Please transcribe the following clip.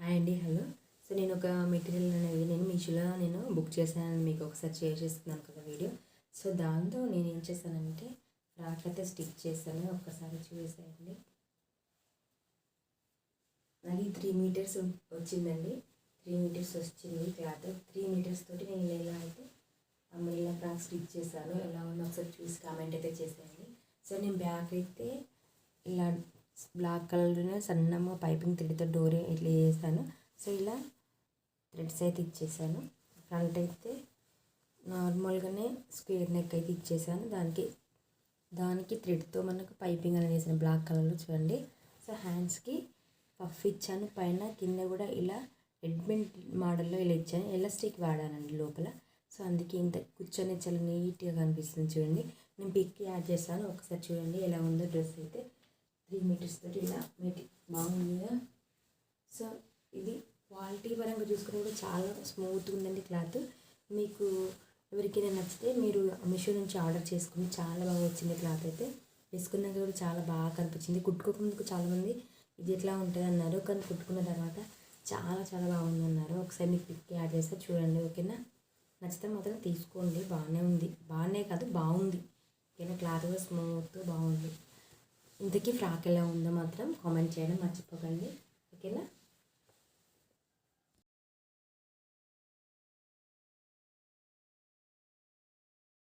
Hi అండి hello. So నేను ఒక మెటీరియల్ అనేది నేను మీషోలో నేను బుక్ చేశాను మీకు ఒకసారి షేర్ చేస్తున్నాను కదా వీడియో. సో దాంతో నేను ఏం చేశానంటే ఫ్రాక్ అయితే స్టిచ్ చేశాను. ఒక్కసారి చూసేయండి. అది త్రీ మీటర్స్ వచ్చిందండి. త్రీ మీటర్స్ వచ్చింది క్లాత్. త్రీ మీటర్స్ తోటి నేను ఎలా అయితే అమ్మలా ఫ్రాక్ స్టిచ్ చేశాను. ఎలా ఉందో ఒకసారి చూసి కామెంట్ అయితే చేసేయండి. సో నేను బ్యాక్ అయితే ఇలా బ్లాక్ కలర్లోనే సన్నగా పైపింగ్ థ్రెడ్తో డోర్ ఇట్లా చేశాను. సో ఇలా థ్రెడ్స్ అయితే ఇచ్చేసాను. ఫ్రంట్ అయితే నార్మల్గానే స్క్వేర్ నెక్ అయితే ఇచ్చేసాను. దానికి దానికి థ్రెడ్తో మనకు పైపింగ్ అనేది వేసాను బ్లాక్ కలర్లో చూడండి. సో హ్యాండ్స్కి పఫ్ ఇచ్చాను. పైన కింద కూడా ఇలా రెడ్మెంట్ మోడల్లో ఇలా ఇచ్చాను. ఎలాస్టిక్ వాడానండి లోపల. సో అందుకే ఇంత కూర్చొని చాలా నీట్గా కనిపిస్తుంది చూడండి. నేను పిక్ యాడ్ చేస్తాను. ఒకసారి చూడండి ఎలా ఉందో డ్రెస్ అయితే. త్రీ మీటర్స్ తోటి ఇలా మెటి బాగుంది. కదా సో ఇది క్వాలిటీ పరంగా చూసుకుని కూడా చాలా స్మూత్గా ఉందండి క్లాత్ మీకు ఎవరికైనా నచ్చితే మీరు మీషో నుంచి ఆర్డర్ చేసుకుని చాలా బాగా వచ్చింది క్లాత్ అయితే. వేసుకున్నాక కూడా చాలా బాగా కనిపించింది. కుట్టుకోకముందుకు చాలామంది ఇది ఎట్లా ఉంటుంది అన్నారు కానీ కుట్టుకున్న తర్వాత చాలా చాలా బాగుంది అన్నారు ఒకసారి మీకు పిక్ యాడ్ చేస్తే చూడండి ఓకేనా? నచ్చితే మాత్రం తీసుకోండి. బాగానే ఉంది. బాగానే కాదు బాగుంది. ఓకేనా? క్లాత్ కూడా స్మూత్ బాగుంది. ఇంతకీ ఫ్రాక్ ఎలా ఉందో మాత్రం కామెంట్ చేయడం మర్చిపోకండి. ఓకేనా?